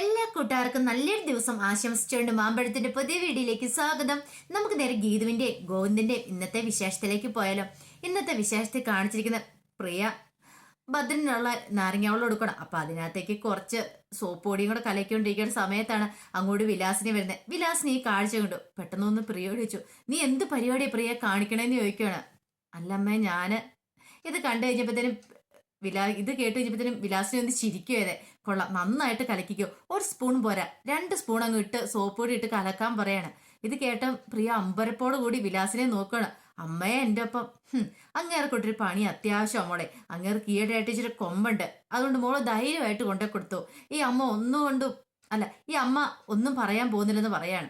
എല്ലാ കൂട്ടുകാർക്കും നല്ലൊരു ദിവസം ആശംസിച്ചുകൊണ്ട് മാമ്പഴത്തിന്റെ പുതിയ വീഡിയോയിലേക്ക് സ്വാഗതം. നമുക്ക് നേരെ ഗീതുവിന്റെ ഗോവിന്ദിന്റെ ഇന്നത്തെ വിശേഷത്തിലേക്ക് പോയാലോ. ഇന്നത്തെ വിശേഷത്തിൽ കാണിച്ചിരിക്കുന്ന പ്രിയ ഭദ്രനുള്ള നാരങ്ങാവെള്ളം കൊടുക്കണം അപ്പൊ അതിനകത്തേക്ക് കുറച്ച് സോപ്പ് പൊടിയും കൂടെ കലക്കിക്കൊണ്ടിരിക്കുന്ന സമയത്താണ് അങ്ങോട്ട് വിലാസിനി വരുന്നത്. വിലാസിനി ഈ കാഴ്ച കണ്ടു. പെട്ടെന്നൊന്ന് പ്രിയോട് ചോദിച്ചു നീ എന്ത് പരിപാടി പ്രിയ കാണിക്കണേന്ന് ചോദിക്കുകയാണ് അല്ലമ്മേ ഞാൻ ഇത് കണ്ടു കഴിഞ്ഞപ്പോഴത്തേനും വിലാ ഇത് കേട്ട് കഴിഞ്ഞപ്പോഴത്തേനും വിലാസിനെ ഒന്ന് ചിരിക്കുവേ കൊള്ളാം നന്നായിട്ട് കലക്കിക്കോ. ഒരു സ്പൂൺ പോരാ. രണ്ട് സ്പൂൺ അങ്ങ് ഇട്ട് സോപ്പ് പൊടി ഇട്ട് കലക്കാൻ പറയാണ്. ഇത് കേട്ട പ്രിയ അമ്പരപ്പോട് കൂടി വിലാസിനെ നോക്കണം അമ്മയെ എന്റെ ഒപ്പം. അങ്ങേർക്കൊട്ടൊരു പണി അത്യാവശ്യം മോളെ. അങ്ങേർക്ക് ഈയിടെയായിട്ട് ഇച്ചിരി കൊമ്പുണ്ട്. അതുകൊണ്ട് മോൾ ധൈര്യമായിട്ട് കൊണ്ടേ കൊടുത്തു. ഈ അമ്മ ഒന്നും കൊണ്ടും അല്ല ഈ അമ്മ ഒന്നും പറയാൻ പോകുന്നില്ലെന്ന് പറയാണ്.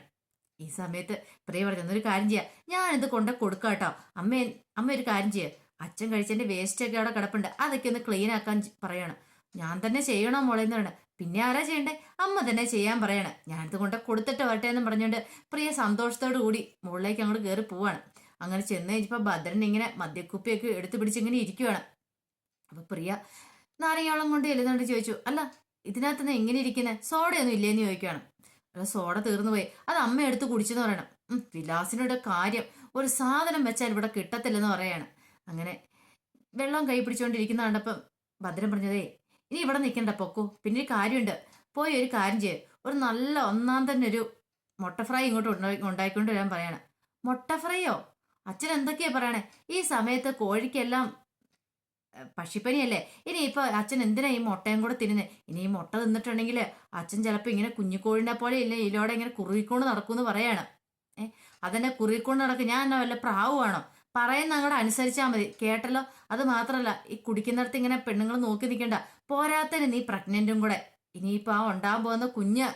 ഈ സമയത്ത് പ്രിയ പറഞ്ഞു എന്നൊരു കാര്യം ചെയ്യാം. ഞാനിത് കൊണ്ടേ കൊടുക്കാം കേട്ടോ അമ്മ അമ്മ ഒരു കാര്യം ചെയ്യാം. അച്ഛൻ കഴിച്ചതിന്റെ വേസ്റ്റ് ഒക്കെ അവിടെ കിടപ്പുണ്ട്. അതൊക്കെ ഒന്ന് ക്ലീൻ ആക്കാൻ പറയണം. ഞാൻ തന്നെ ചെയ്യണോ മോളെ എന്നാണ് പിന്നെ ആരാ ചെയ്യണ്ടേ? അമ്മ തന്നെ ചെയ്യാൻ പറയണം. ഞാനിത് കൊണ്ട് കൊടുത്തിട്ട് വരട്ടെ എന്ന് പറഞ്ഞുകൊണ്ട് പ്രിയ സന്തോഷത്തോടു കൂടി മുകളിലേക്ക് അങ്ങോട്ട് കയറി പോവാണ്. അങ്ങനെ ചെന്ന് കഴിഞ്ഞപ്പോ ഭദ്രൻ ഇങ്ങനെ മദ്യക്കുപ്പിയൊക്കെ എടുത്തു പിടിച്ച് ഇങ്ങനെ ഇരിക്കുവാണ്. അപ്പൊ പ്രിയ നാരങ്ങയോളം കൊണ്ട് ചെല്ലുന്നുണ്ട് ചോദിച്ചു. അല്ല ഇതിനകത്ത് നിന്ന് എങ്ങനെ ഇരിക്കുന്നത് സോഡയൊന്നും ഇല്ലേന്ന് ചോദിക്കുകയാണ് അല്ല സോഡ തീർന്നു പോയി. അത് അമ്മ എടുത്ത് കുടിച്ചെന്ന് പറയണം. വിലാസിനോട് കാര്യം ഒരു സാധനം വെച്ചാൽ ഇവിടെ കിട്ടത്തില്ലെന്ന് പറയാണ്. അങ്ങനെ വെള്ളം കൈ പിടിച്ചുകൊണ്ടിരിക്കുന്ന കണ്ടപ്പം ഭദ്രൻ പറഞ്ഞതേ ഇനി ഇവിടെ നിൽക്കണ്ട പൊക്കു. പിന്നെ ഒരു കാര്യമുണ്ട്. പോയി ഒരു കാര്യം ചെയ്യും. ഒരു നല്ല ഒന്നാം തന്നെ ഒരു മുട്ട ഫ്രൈ ഇങ്ങോട്ട് ഉണ്ടാക്കി ഉണ്ടാക്കിക്കൊണ്ട് വരാൻ പറയാണ്. മുട്ട ഫ്രൈയോ? അച്ഛൻ എന്തൊക്കെയാ പറയണേ? ഈ സമയത്ത് കോഴിക്കെല്ലാം പക്ഷിപ്പനിയല്ലേ? ഇനി ഇപ്പൊ അച്ഛൻ എന്തിനാ ഈ മുട്ടയും കൂടെ തിന്നുന്നത് ഇനി ഈ മുട്ട തിന്നിട്ടുണ്ടെങ്കിൽ അച്ഛൻ ചിലപ്പോ ഇങ്ങനെ കുഞ്ഞുകോഴിനെ പോലെ ഇല്ല ഇതിലൂടെ ഇങ്ങനെ കുറുകിക്കൊണ്ട് നടക്കൂന്ന് പറയാണ്. ഏഹ് അതെന്നെ കുറുകിക്കൊണ്ട് നടക്കും. ഞാൻ എന്നാ വല്ല പ്രാവുവാണോ? പറയുന്ന അങ്ങോട്ട് അനുസരിച്ചാൽ മതി. കേട്ടല്ലോ? അത് മാത്രല്ല ഈ കുടിക്കുന്നിടത്ത് ഇങ്ങനെ പെണ്ണുങ്ങൾ നോക്കി നിൽക്കണ്ട പോരാത്തതിന് നീ പ്രഗ്നന്റും കൂടെ. ഇനിയിപ്പോ ആ ഉണ്ടാകാൻ പോകുന്ന കുഞ്ഞ്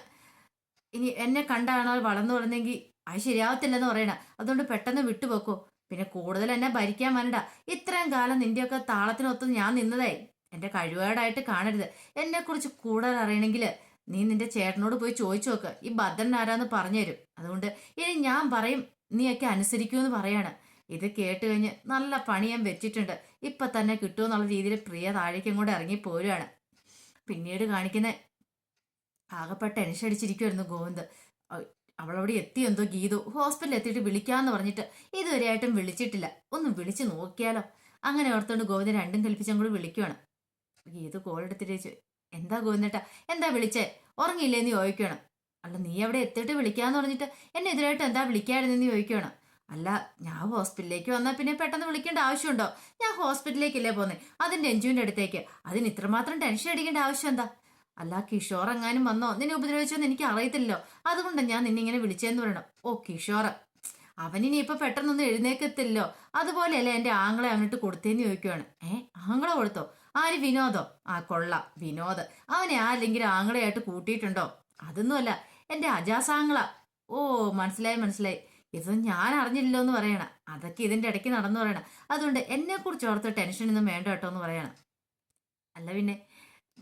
ഇനി എന്നെ കണ്ടാണോ വളർന്നു വളർന്നെങ്കിൽ അത് ശരിയാവത്തില്ലെന്ന് പറയണ. അതുകൊണ്ട് പെട്ടെന്ന് വിട്ടുപോക്കോ. പിന്നെ കൂടുതൽ എന്നെ ഭരിക്കാൻ വരണ്ട. ഇത്രയും കാലം നിന്റെയൊക്കെ താളത്തിനൊത്ത് ഞാൻ നിന്നതേ. എന്റെ കഴിവേടായിട്ട് കാണരുത്. എന്നെ കുറിച്ച് കൂടുതൽ അറിയണമെങ്കിൽ നീ നിന്റെ ചേട്ടനോട് പോയി ചോദിച്ചു നോക്ക്. ഈ ഭദ്രൻ ആരാന്ന് പറഞ്ഞുതരും. അതുകൊണ്ട് ഇനി ഞാൻ പറയും നീയൊക്കെ അനുസരിക്കുമെന്ന് പറയാണ്. ഇത് കേട്ട് കഴിഞ്ഞ് നല്ല പണി ഞാൻ വെച്ചിട്ടുണ്ട്. ഇപ്പൊ തന്നെ കിട്ടുമെന്നുള്ള രീതിയിൽ പ്രിയ താഴേക്കും കൂടെ ഇറങ്ങി പോരുകയാണ് പിന്നീട് കാണിക്കുന്ന ആകെപ്പെട്ട ടെൻഷൻ അടിച്ചിരിക്കുമായിരുന്നു ഗോവിന്ദ്. അവളവിടെ എത്തിയെന്തോ ഗീതു. ഹോസ്പിറ്റലിൽ എത്തിയിട്ട് വിളിക്കാന്ന് പറഞ്ഞിട്ട് ഇതുവരെയായിട്ടും വിളിച്ചിട്ടില്ല. ഒന്ന് വിളിച്ചു നോക്കിയാലോ. അങ്ങനെ ഓർത്തോണ്ട് ഗോവിന്ദൻ രണ്ടും കൽപ്പിച്ചും കൂടി വിളിക്കുവാണ്. ഗീതു കോൾ എടുത്തിട്ട് ചോദിച്ചു എന്താ ഗോവിന്ദേട്ടാ എന്താ വിളിച്ചേ? ഉറങ്ങിയില്ലേന്ന് ചോദിക്കണം അല്ല നീ അവിടെ എത്തിയിട്ട് വിളിക്കാന്ന് പറഞ്ഞിട്ട് എന്നെ എതിരായിട്ട് എന്താ വിളിക്കായിരുന്നെന്ന് ചോദിക്കുകയാണ് അല്ല ഞാൻ ഹോസ്പിറ്റലിലേക്ക് വന്നാൽ പിന്നെ പെട്ടെന്ന് വിളിക്കേണ്ട ആവശ്യമുണ്ടോ? ഞാൻ ഹോസ്പിറ്റലിലേക്കല്ലേ പോന്നെ. അതിന്റെ എഞ്ചുവിന്റെ അടുത്തേക്ക്. അതിന് ഇത്രമാത്രം ടെൻഷൻ അടിക്കേണ്ട ആവശ്യം എന്താ? അല്ല കിഷോർ എങ്ങാനും വന്നോ? നിന്നെ ഉപദ്രവിച്ചോന്ന് എനിക്ക് അറിയത്തില്ലല്ലോ. അതുകൊണ്ടാണ് ഞാൻ നിന്നെ ഇങ്ങനെ വിളിച്ചേന്ന് പറയണം ഓ കിഷോർ അവനിനി ഇപ്പൊ പെട്ടെന്നൊന്നും എഴുന്നേക്കത്തില്ലോ. അതുപോലെയല്ലേ എന്റെ ആങ്ങളെ അവനിട്ട് കൊടുത്തേന്ന് ചോദിക്കുവാണ്. ഏ ആങ്ങളെ കൊടുത്തോ? ആര് വിനോദോ? ആ കൊള്ള. വിനോദ്. അവനെ ആരെങ്കിലും ആങ്ങളെയായിട്ട് കൂട്ടിയിട്ടുണ്ടോ? അതൊന്നുമല്ല. എന്റെ അജാസാങ്ങള. ഓ മനസ്സിലായി മനസ്സിലായി. ഇതൊന്നും ഞാൻ അറിഞ്ഞില്ലല്ലോ എന്ന് പറയണം. അതൊക്കെ ഇതിന്റെ ഇടയ്ക്ക് നടന്നു പറയണം. അതുകൊണ്ട് എന്നെ കുറിച്ച് ഓർത്ത് ടെൻഷൻ ഒന്നും വേണ്ട കേട്ടോ എന്ന് പറയണം. അല്ല പിന്നെ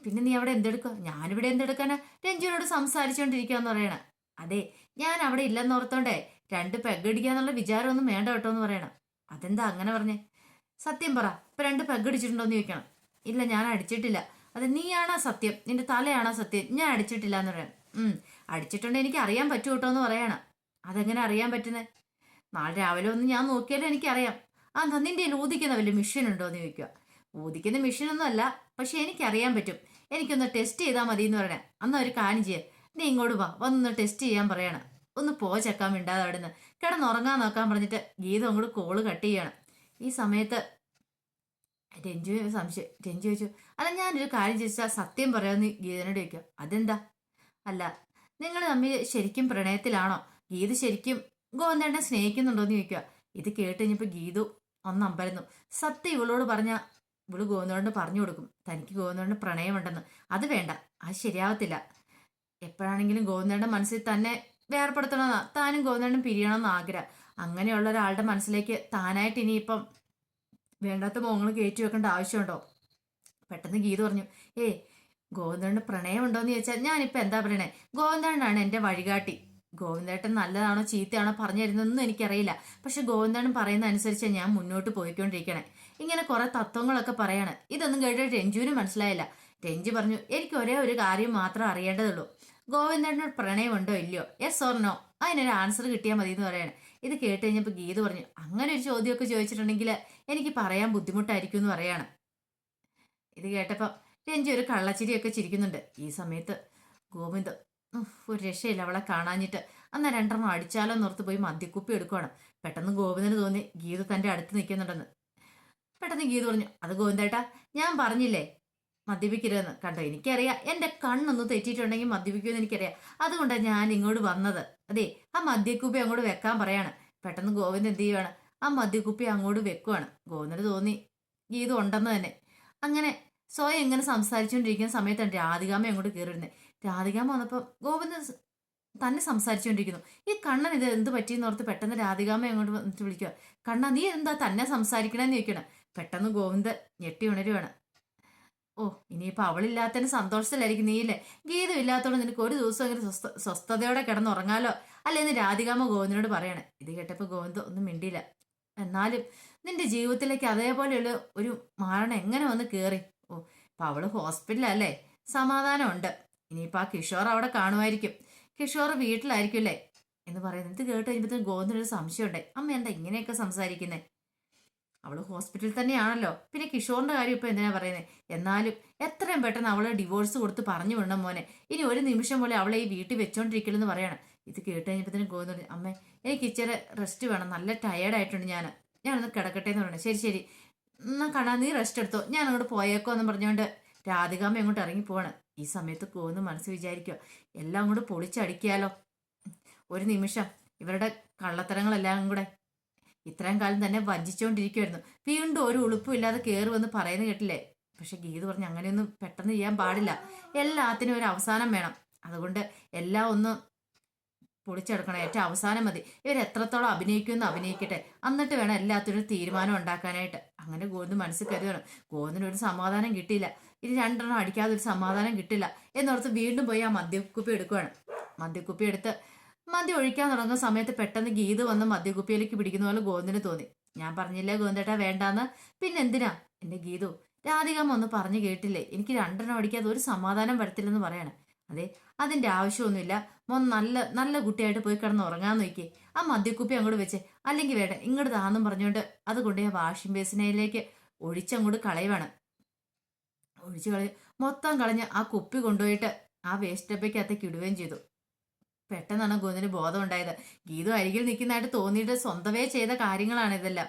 പിന്നെ നീ അവിടെ എന്തെടുക്കുക ഞാനിവിടെ എന്തെടുക്കാനാ? രഞ്ജുവിനോട് സംസാരിച്ചുകൊണ്ടിരിക്കാന്ന് പറയണം. അതെ ഞാൻ അവിടെ ഇല്ലെന്ന് ഓർത്തോണ്ടേ രണ്ട് പെഗടിക്കാന്നുള്ള വിചാരമൊന്നും വേണ്ട കേട്ടോ എന്ന് പറയണം. അതെന്താ അങ്ങനെ പറഞ്ഞേ? സത്യം പറ ഇപ്പൊ രണ്ട് പെഗടിച്ചിട്ടുണ്ടോ എന്ന് ചോദിക്കണം. ഇല്ല ഞാൻ അടിച്ചിട്ടില്ല. അത് നീയാണോ സത്യം? നിന്റെ തലയാണോ സത്യം? ഞാൻ അടിച്ചിട്ടില്ല എന്ന് പറയാം ഉം അടിച്ചിട്ടുണ്ടെങ്കിൽ എനിക്ക് അറിയാൻ പറ്റൂട്ടോ എന്ന് പറയണം. അതെങ്ങനെ അറിയാൻ പറ്റുന്നത് നാളെ രാവിലെ ഒന്ന് ഞാൻ നോക്കിയാലും എനിക്കറിയാം. ആ നിന്റെ ഊതിക്കുന്ന വല്ല മെഷീൻ ഉണ്ടോ എന്ന് ചോദിക്കുക ഊതിക്കുന്ന മെഷീനൊന്നും അല്ല പക്ഷെ എനിക്കറിയാൻ പറ്റും. എനിക്കൊന്ന് ടെസ്റ്റ് ചെയ്താൽ മതി എന്ന് പറയണേ. അന്ന് അവർ കാണിച്ച് നീ ഇങ്ങോട്ട് വാ വന്നൊന്ന് ടെസ്റ്റ് ചെയ്യാൻ പറയണം. ഒന്ന് പോ ചെക്കാൻ മിണ്ടാതെ അവിടെ നിന്ന് കിടന്നുറങ്ങാൻ നോക്കാൻ പറഞ്ഞിട്ട് ഗീത അങ്ങോട്ട് കോൾ കട്ട് ചെയ്യണം. ഈ സമയത്ത് രഞ്ജു സംശയം രഞ്ജു ചോദിച്ചു അല്ല ഞാനൊരു കാര്യം ചോദിച്ചാൽ സത്യം പറയാമെന്ന് ഗീതനോട് ചോദിക്കാം അതെന്താ? അല്ല നിങ്ങൾ തമ്മിൽ ശരിക്കും പ്രണയത്തിലാണോ? ഗീത ശരിക്കും ഗോവിന്ദേട്ടനെ സ്നേഹിക്കുന്നുണ്ടോ എന്ന് ചോദിക്കുക. ഇത് കേട്ട് കഴിഞ്ഞപ്പോൾ ഗീതു ഒന്ന് അമ്പരന്നു. സത്യം ഇവളോട് പറഞ്ഞ ഇവൾ ഗോവിന്ദോണ്ട് പറഞ്ഞു കൊടുക്കും. തനിക്ക് ഗോവിന്ദോണ്ട് പ്രണയമുണ്ടെന്ന്. അത് വേണ്ട. അത് ശരിയാവത്തില്ല. എപ്പോഴാണെങ്കിലും ഗോവിന്ദന്റെ മനസ്സിൽ തന്നെ വേർപ്പെടുത്തണമെന്നാ. താനും ഗോവിന്ദനും പിരിയണമെന്ന് ആഗ്രഹം. അങ്ങനെയുള്ള ഒരാളുടെ മനസ്സിലേക്ക് താനായിട്ട് ഇനിയിപ്പം വേണ്ടാത്ത മോങ്ങൾ കയറ്റി വെക്കേണ്ട ആവശ്യമുണ്ടോ? പെട്ടെന്ന് ഗീത പറഞ്ഞു. ഏ പ്രണയമുണ്ടോ എന്ന് ചോദിച്ചാൽ ഞാനിപ്പോൾ എന്താ പറയണേ? ഗോവിന്ദനാണ് എന്റെ വഴികാട്ടി. ഗോവിന്ദേട്ടൻ നല്ലതാണോ ചീത്തയാണോ പറഞ്ഞു തരുന്നതെന്നും എനിക്കറിയില്ല. പക്ഷെ ഗോവിന്ദൻ പറയുന്ന അനുസരിച്ച് ഞാൻ മുന്നോട്ട് പോയിക്കൊണ്ടിരിക്കണേ. ഇങ്ങനെ കുറെ തത്വങ്ങളൊക്കെ പറയാണ്. ഇതൊന്നും കേട്ടിട്ട് രഞ്ജുവിന് മനസ്സിലായില്ല. രഞ്ജു പറഞ്ഞു എനിക്ക് ഒരേ ഒരു കാര്യം മാത്രം അറിയേണ്ടതുള്ളൂ. ഗോവിന്ദനോട് പ്രണയമുണ്ടോ ഇല്ലയോ? യെസ് ഓർ നോ അതിനൊരു ആൻസർ കിട്ടിയാൽ മതി എന്ന് പറയാണ്. ഇത് കേട്ട് കഴിഞ്ഞപ്പോൾ ഗീത പറഞ്ഞു അങ്ങനെ ഒരു ചോദ്യമൊക്കെ ചോദിച്ചിട്ടുണ്ടെങ്കിൽ എനിക്ക് പറയാൻ ബുദ്ധിമുട്ടായിരിക്കും എന്ന് പറയാണ്. ഇത് കേട്ടപ്പോൾ രഞ്ജു ഒരു കള്ളച്ചിരിയൊക്കെ ചിരിക്കുന്നുണ്ട്. ഈ സമയത്ത് ഗോവിന്ദ് ഒരു രക്ഷയില്ല അവളെ കാണാഞ്ഞിട്ട്. അന്ന് രണ്ടെണ്ണം അടിച്ചാലോ നിർത്തു പോയി മദ്യക്കുപ്പി എടുക്കുവാണ്. പെട്ടെന്ന് ഗോവിന്ദന് തോന്നി ഗീത തന്റെ അടുത്ത് നിൽക്കുന്നുണ്ടെന്ന്. പെട്ടെന്ന് ഗീത പറഞ്ഞു അത് ഗോവിന്ദേട്ടാ ഞാൻ പറഞ്ഞില്ലേ? മദ്യപിക്കരുതെന്ന്. കണ്ടോ എനിക്കറിയാം. എന്റെ കണ്ണൊന്ന് തെറ്റിയിട്ടുണ്ടെങ്കിൽ മദ്യപിക്കുമെന്ന് എനിക്കറിയാം. അതുകൊണ്ടാണ് ഞാൻ ഇങ്ങോട്ട് വന്നത്. അതെ ആ മദ്യക്കുപ്പി അങ്ങോട്ട് വെക്കാൻ പറയാണ്. പെട്ടെന്ന് ഗോവിന്ദ് എന്ത് ചെയ്യുവാണ്? ആ മദ്യക്കുപ്പി അങ്ങോട്ട് വെക്കുവാണ്. ഗോവിന്ദന് തോന്നി ഗീത ഉണ്ടെന്ന് തന്നെ. അങ്ങനെ സ്വയം ഇങ്ങനെ സംസാരിച്ചുകൊണ്ടിരിക്കുന്ന സമയത്താണ് രാധികാമ്മ അങ്ങോട്ട് കയറിയിരുന്നത് രാധികാമ്മ വന്നപ്പോൾ ഗോവിന്ദൻ തന്നെ സംസാരിച്ചുകൊണ്ടിരിക്കുന്നു ഈ കണ്ണൻ ഇത് എന്ത് പറ്റിയെന്ന് ഓർത്ത് പെട്ടെന്ന് രാധികാമ്മ അങ്ങോട്ട് വന്നിട്ട് വിളിക്കുക കണ്ണ നീ എന്താ തന്നെ സംസാരിക്കണമെന്ന് ചോദിക്കണം പെട്ടെന്ന് ഗോവിന്ദ് ഞെട്ടി ഉണരുവാണ്. ഓ ഇനിയിപ്പോൾ അവളില്ലാത്തതിന് സന്തോഷത്തിലായിരിക്കും നീയില്ലേ? ഗീതം ഇല്ലാത്തതുകൊണ്ട് നിനക്ക് ഒരു ദിവസം ഇങ്ങനെ സ്വസ്ഥ സ്വസ്ഥതയോടെ കിടന്നുറങ്ങാലോ? അല്ലേന്ന് രാധികാമ്മ ഗോവിന്ദനോട് പറയണേ. ഇത് കേട്ടപ്പോൾ ഗോവിന്ദ് ഒന്നും മിണ്ടിയില്ല. എന്നാലും നിന്റെ ജീവിതത്തിലേക്ക് അതേപോലെയുള്ള ഒരു മാരണം എങ്ങനെ വന്ന് കയറി ഓ ഇപ്പം അവൾ ഹോസ്പിറ്റലല്ലേ? സമാധാനമുണ്ട്. ഇനിയിപ്പോൾ ആ കിഷോർ അവിടെ കാണുമായിരിക്കും. കിഷോർ വീട്ടിലായിരിക്കും അല്ലേ എന്ന് പറയുന്നത് ഇത് കേട്ട് കഴിയുമ്പോഴത്തേക്കും ഗോവിന്ദനൊരു സംശയമുണ്ടായി അമ്മ എന്താ ഇങ്ങനെയൊക്കെ സംസാരിക്കുന്നത് അവൾ ഹോസ്പിറ്റലിൽ തന്നെയാണല്ലോ. പിന്നെ കിഷോറിന്റെ കാര്യം ഇപ്പൊ എന്തിനാ പറയുന്നത് എന്നാലും എത്രയും പെട്ടെന്ന് അവളെ ഡിവോഴ്സ് കൊടുത്ത് പറഞ്ഞു വിടണം മോനെ. ഇനി ഒരു നിമിഷം പോലെ അവളെ ഈ വീട്ടിൽ വെച്ചോണ്ടിരിക്കലെന്ന് പറയാണ്. ഇത് കേട്ട് കഴിഞ്ഞപ്പോഴത്തേനും ഗോവിന്ദൻ അമ്മേ എനിക്ക് ഇച്ചിരി റെസ്റ്റ് വേണം. നല്ല ടയേർഡായിട്ടുണ്ട് ഞാൻ. ഞാനൊന്ന് കിടക്കട്ടെ എന്ന് പറയണേ. ശരി ശരി. എന്നാ കാണാൻ നീ റെസ്റ്റ് എടുത്തോ. ഞാൻ അങ്ങോട്ട് പോയേക്കോ എന്ന് പറഞ്ഞുകൊണ്ട് രാധികാമ്മ അങ്ങോട്ട് ഇറങ്ങി പോവാണ്. ഈ സമയത്ത് പോകുന്ന മനസ്സ് വിചാരിക്കുക എല്ലാം കൂടെ പൊളിച്ചടിക്കാലോ. ഒരു നിമിഷം ഇവരുടെ കള്ളത്തരങ്ങളെല്ലാം കൂടെ. ഇത്രയും കാലം തന്നെ വഞ്ചിച്ചുകൊണ്ടിരിക്കുമായിരുന്നു വീണ്ടും ഒരു ഉളുപ്പും ഇല്ലാതെ കയറി വന്ന് പറയുന്നത് കേട്ടില്ലേ? പക്ഷെ ഗീത് പറഞ്ഞ് അങ്ങനെയൊന്നും പെട്ടെന്ന് ചെയ്യാൻ പാടില്ല. എല്ലാത്തിനും ഒരു അവസാനം വേണം. അതുകൊണ്ട് എല്ലാം ഒന്ന് പൊളിച്ചെടുക്കണം. ഏറ്റവും അവസാനം മതി. ഇവർ എത്രത്തോളം അഭിനയിക്കുമെന്ന് അഭിനയിക്കട്ടെ. എന്നിട്ട് വേണം എല്ലാത്തിനും തീരുമാനം ഉണ്ടാക്കാനായിട്ട്. അങ്ങനെ ഗോവിന്ദ് മനസ്സിൽ കരുതണം ഗോവിന്ദിന് ഒരു സമാധാനം കിട്ടിയില്ല. ഇനി രണ്ടെണ്ണം അടിക്കാതെ ഒരു സമാധാനം കിട്ടില്ല. എന്നോർത്ത് വീണ്ടും പോയി ആ മദ്യക്കുപ്പി എടുക്കുവാണ്. മദ്യക്കുപ്പി എടുത്ത് മദ്യം ഒഴിക്കാൻ തുടങ്ങുന്ന സമയത്ത് പെട്ടെന്ന് ഗീത് വന്ന് മദ്യക്കുപ്പിയിലേക്ക് പിടിക്കുന്ന പോലെ ഗോവിന്ദന് തോന്നി. ഞാൻ പറഞ്ഞില്ലേ ഗോവിന്ദേട്ടാ വേണ്ടാന്ന്? പിന്നെ എന്തിനാ? എന്റെ ഗീതു രാധികാമ്മ ഒന്ന് പറഞ്ഞു കേട്ടില്ലേ? എനിക്ക് രണ്ടെണ്ണം അടിക്കാതെ ഒരു സമാധാനം വരത്തില്ലെന്ന് പറയണേ. അതെ അതിന്റെ ആവശ്യമൊന്നുമില്ല. മോൻ നല്ല നല്ല കുട്ടിയായിട്ട് പോയി കിടന്ന് ഉറങ്ങാൻ നോക്കി. ആ മദ്യക്കുപ്പി അങ്ങോട്ട് വെച്ച് അല്ലെങ്കിൽ വേണ്ട ഇങ്ങോട്ട് താന്നും പറഞ്ഞുകൊണ്ട് അത് കൊണ്ട് ഞാൻ വാഷിംഗ് ബേസിനയിലേക്ക് ഒഴിച്ചങ്ങോട്ട് കളയുവാണ്. ഒഴിച്ചു കളഞ്ഞ് മൊത്തം കളഞ്ഞ് ആ കുപ്പി കൊണ്ടുപോയിട്ട് ആ വേസ്റ്റ് ഡബയ്ക്കകത്തേക്ക് ഇടുകയും ചെയ്തു. പെട്ടെന്നാണ് ഗോവിന്ദന് ബോധം ഉണ്ടായത് ഗീതു അരികിൽ നിൽക്കുന്നതായിട്ട് തോന്നിയിട്ട് സ്വന്തമേ ചെയ്ത കാര്യങ്ങളാണ് ഇതെല്ലാം.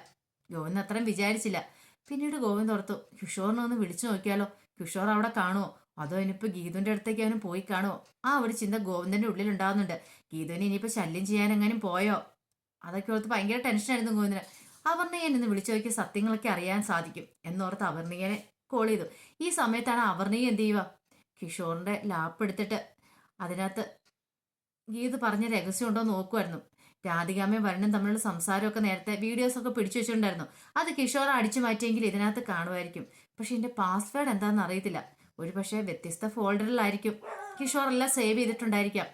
ഗോവിന്ദ് അത്രയും വിചാരിച്ചില്ല. പിന്നീട് ഗോവിന്ദ് ഓർത്തു കിഷോറിനെ ഒന്ന് വിളിച്ചു നോക്കിയാലോ? കിഷോർ അവിടെ കാണുമോ അതോ ഇനിയിപ്പോൾ ഗീതുവിന്റെ അടുത്തേക്ക് അവന് പോയി കാണുമോ ആ ഒരു ചിന്ത ഗോവിന്ദന്റെ ഉള്ളിൽ ഉണ്ടാകുന്നുണ്ട് ഗീതുവിനെ ഇനിയിപ്പോൾ ശല്യം ചെയ്യാൻ എങ്ങാനും പോയോ? അതൊക്കെ ഓർത്ത് ഭയങ്കര ടെൻഷനായിരുന്നു ഗോവിന്ദന്. അവർണികൻ ഇന്ന് വിളിച്ചു നോക്കിയ സത്യങ്ങളൊക്കെ അറിയാൻ സാധിക്കും. എന്നോർത്ത് അവർണികനെ കോൾ ചെയ്തു. ഈ സമയത്താണ് അവർണയും എന്ത് ചെയ്യുക? കിഷോറിന്റെ ലാപ്പ് എടുത്തിട്ട് അതിനകത്ത് ഗീത് പറഞ്ഞ രഹസ്യം ഉണ്ടോ എന്ന് നോക്കുമായിരുന്നു രാധികാമയും വരണും തമ്മിലുള്ള സംസാരമൊക്കെ നേരത്തെ വീഡിയോസൊക്കെ പിടിച്ചു വെച്ചിട്ടുണ്ടായിരുന്നു. അത് കിഷോർ അടിച്ചു മാറ്റിയെങ്കിൽ ഇതിനകത്ത് കാണുമായിരിക്കും. പക്ഷെ എന്റെ പാസ്വേഡ് എന്താണെന്ന് അറിയത്തില്ല. ഒരു പക്ഷേ വ്യത്യസ്ത ഫോൾഡറിലായിരിക്കും. കിഷോർ എല്ലാം സേവ് ചെയ്തിട്ടുണ്ടായിരിക്കാം.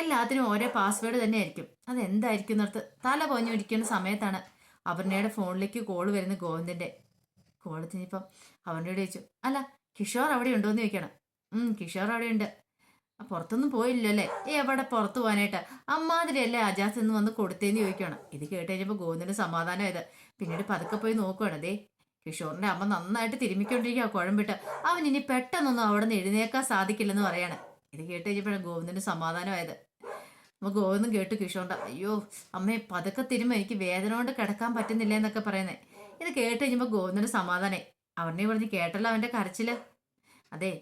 എല്ലാത്തിനും ഓരോ പാസ്വേഡ് തന്നെ ആയിരിക്കും അത് എന്തായിരിക്കും എന്നോർത്ത് തല പോഞ്ഞിരിക്കുന്ന സമയത്താണ് അപർണയുടെ ഫോണിലേക്ക് കോൾ വരുന്ന ഗോവിന്ദന്റെ. അവന്റെ അവനോട് ചോദിച്ചു അല്ല കിഷോർ അവിടെ ഉണ്ടോ എന്ന് ചോദിക്കണം കിഷോർ അവിടെ ഉണ്ട്. പുറത്തൊന്നും പോയില്ലല്ലോ? അല്ലേ എവിടെ പുറത്ത് പോകാനായിട്ട്. അമ്മാതിരിയല്ലേ അജാസ് എന്ന് വന്ന് കൊടുത്തേന്ന് ചോദിക്കണം. ഇത് കേട്ട് കഴിഞ്ഞപ്പോൾ ഗോവിന്ദന് സമാധാനമായത് പിന്നീട് പതുക്കെ പോയി നോക്കുകയാണ് ദേ കിഷോറിന്റെ അമ്മ നന്നായിട്ട് തിരുമിക്കൊണ്ടിരിക്കുക കുഴമ്പിട്ട്. അവൻ ഇനി പെട്ടെന്നൊന്നും അവിടെ നിന്ന് എഴുന്നേക്കാൻ സാധിക്കില്ലെന്ന് പറയാണ്. ഇത് കേട്ട് കഴിഞ്ഞപ്പോഴാണ് ഗോവിന്ദന് സമാധാനമായത് അപ്പോൾ ഗോവിന്ദൻ കേട്ടു കിഷോറിന്റെ അയ്യോ അമ്മേ പതുക്കെ തിരുമ്പോൾ എനിക്ക് വേദന കൊണ്ട് കിടക്കാൻ പറ്റുന്നില്ല എന്നൊക്കെ പറയുന്നേ. ഇത് കേട്ട് കഴിഞ്ഞപ്പോൾ ഗോവിന്ദന് സമാധാനേ അവനെ പറഞ്ഞ് കേട്ടല്ലോ അവന്റെ കരച്ചിൽ. അതെ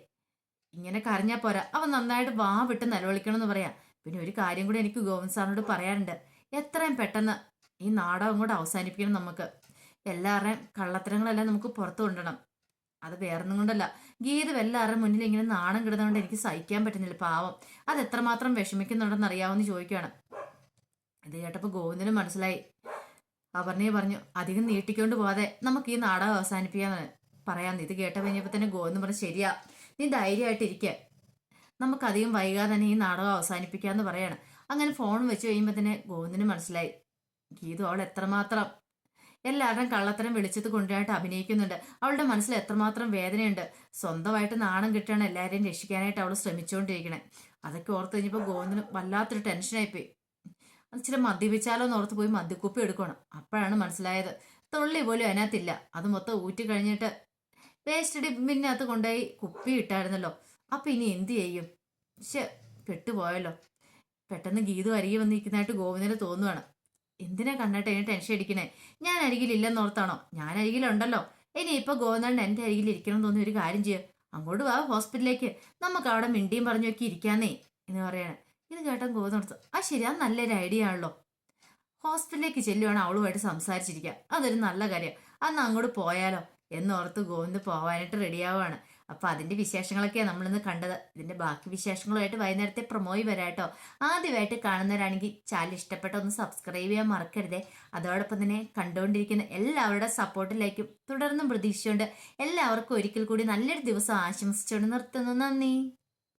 ഇങ്ങനെ കരഞ്ഞാൽ പോരാ. അവൻ നന്നായിട്ട് വാ വിട്ട് നിലവിളിക്കണം എന്ന് പറയാം. പിന്നെ ഒരു കാര്യം കൂടി എനിക്ക് ഗോവിന്ദ് സാറിനോട് പറയാനുണ്ട്. എത്രയും പെട്ടെന്ന് ഈ നാടകം കൂടെ അവസാനിപ്പിക്കണം നമുക്ക്. എല്ലാവരുടെയും കള്ളത്തരങ്ങളെല്ലാം നമുക്ക് പുറത്തു കൊണ്ടുവരണം. അത് വേറൊന്നും കൊണ്ടല്ല. ഗീതം എല്ലാവരുടെയും മുന്നിൽ ഇങ്ങനെ നാണം കിടന്നുകൊണ്ട് എനിക്ക് സഹിക്കാൻ പറ്റുന്നില്ല പാവം. അത് എത്രമാത്രം വിഷമിക്കുന്നുണ്ടെന്ന് അറിയാവുന്ന ചോദിക്കുകയാണ് ഇത് കേട്ടപ്പോൾ ഗോവിന്ദനും മനസ്സിലായി. അപർണയെ പറഞ്ഞു അധികം നീട്ടിക്കൊണ്ട് പോവാതെ നമുക്ക് ഈ നാടകം അവസാനിപ്പിക്കാന്ന് പറയാമെന്ന് ഇത് കേട്ട കഴിഞ്ഞപ്പോൾ തന്നെ ഗോവിന്ദൻ പറഞ്ഞു ശരിയാ നീ ധൈര്യമായിട്ടിരിക്കുക നമുക്ക് അധികം വൈകാതെ തന്നെ ഈ നാടകം അവസാനിപ്പിക്കാന്ന് പറയാണ്. അങ്ങനെ ഫോൺ വെച്ച് കഴിയുമ്പോൾ തന്നെ ഗോവിന്ദിന് മനസ്സിലായി ഗീതു അവൾ എത്രമാത്രം എല്ലാവരും കള്ളത്തരം വിളിച്ചത് കൊണ്ടുപോയിട്ട് അഭിനയിക്കുന്നുണ്ട്. അവളുടെ മനസ്സിൽ എത്രമാത്രം വേദനയുണ്ട്. സ്വന്തമായിട്ട് നാണം കിട്ടിയാണ് എല്ലാവരെയും രക്ഷിക്കാനായിട്ട് അവൾ ശ്രമിച്ചുകൊണ്ടിരിക്കണേ അതൊക്കെ ഓർത്ത് കഴിഞ്ഞപ്പോൾ ഗോവിന്ദന് വല്ലാത്തൊരു ടെൻഷനായിപ്പോയി ഇച്ചിരി മദ്യപിച്ചാലോ എന്ന് ഓർത്ത് പോയി മദ്യക്കുപ്പി എടുക്കണം. അപ്പോഴാണ് മനസ്സിലായത്. തുള്ളി പോലും അതിനകത്തില്ല. അത് മൊത്തം ഊറ്റി കഴിഞ്ഞിട്ട് വേസ്റ്റ് ഡിബിനകത്ത് കൊണ്ടുപോയി കുപ്പി ഇട്ടായിരുന്നല്ലോ. അപ്പം ഇനി എന്തു ചെയ്യും? പക്ഷെ പെട്ടുപോയല്ലോ. പെട്ടെന്ന് ഗീതു അരികെ വന്നിരിക്കുന്നതായിട്ട് ഗോവിന്ദന് തോന്നുവാണ്. എന്തിനാ കണ്ടിട്ട് അതിന് ടെൻഷൻ അടിക്കണേ? ഞാൻ അരികിലില്ലെന്നോർത്താണോ ഞാൻ അരികിലുണ്ടല്ലോ. ഇനി ഇപ്പൊ ഗോവിന്ദൻ എന്റെ അരികിൽ ഇരിക്കണം തോന്നി ഒരു കാര്യം ചെയ്യുക അങ്ങോട്ട് വാ ഹോസ്പിറ്റലിലേക്ക്. നമുക്ക് അവിടെ മിണ്ടിയും പറഞ്ഞു നോക്കി ഇരിക്കാന്നേ എന്ന് പറയാണ്. ഇത് കേട്ടാൽ ഗോവിന്ദൻ ആ ശരി അത് നല്ലൊരു ഐഡിയ ആണല്ലോ. ഹോസ്പിറ്റലിലേക്ക് ചെല്ലുവാണ് അവളുമായിട്ട് സംസാരിച്ചിരിക്കുക അതൊരു നല്ല കാര്യം. അന്ന് അങ്ങോട്ട് പോയാലോ? എന്നോർത്ത് ഗോവിന്ദ് പോവാനായിട്ട് റെഡിയാവാണ് അപ്പൊ അതിന്റെ വിശേഷങ്ങളൊക്കെയാണ് നമ്മളിന്ന് കണ്ടത്. ഇതിന്റെ ബാക്കി വിശേഷങ്ങളുമായിട്ട് വൈകുന്നേരത്തെ പ്രൊമോയി വരാട്ടോ. ആദ്യമായിട്ട് കാണുന്നവരാണെങ്കിൽ ചാനൽ ഇഷ്ടപ്പെട്ട ഒന്ന് സബ്സ്ക്രൈബ് ചെയ്യാൻ മറക്കരുതേ. അതോടൊപ്പം തന്നെ കണ്ടുകൊണ്ടിരിക്കുന്ന എല്ലാവരുടെ സപ്പോർട്ടിലേക്കും തുടർന്നും പ്രതീക്ഷിച്ചുകൊണ്ട് എല്ലാവർക്കും ഒരിക്കൽ കൂടി നല്ലൊരു ദിവസം ആശംസിച്ചുകൊണ്ട് നിർത്തുന്നു. നന്ദി.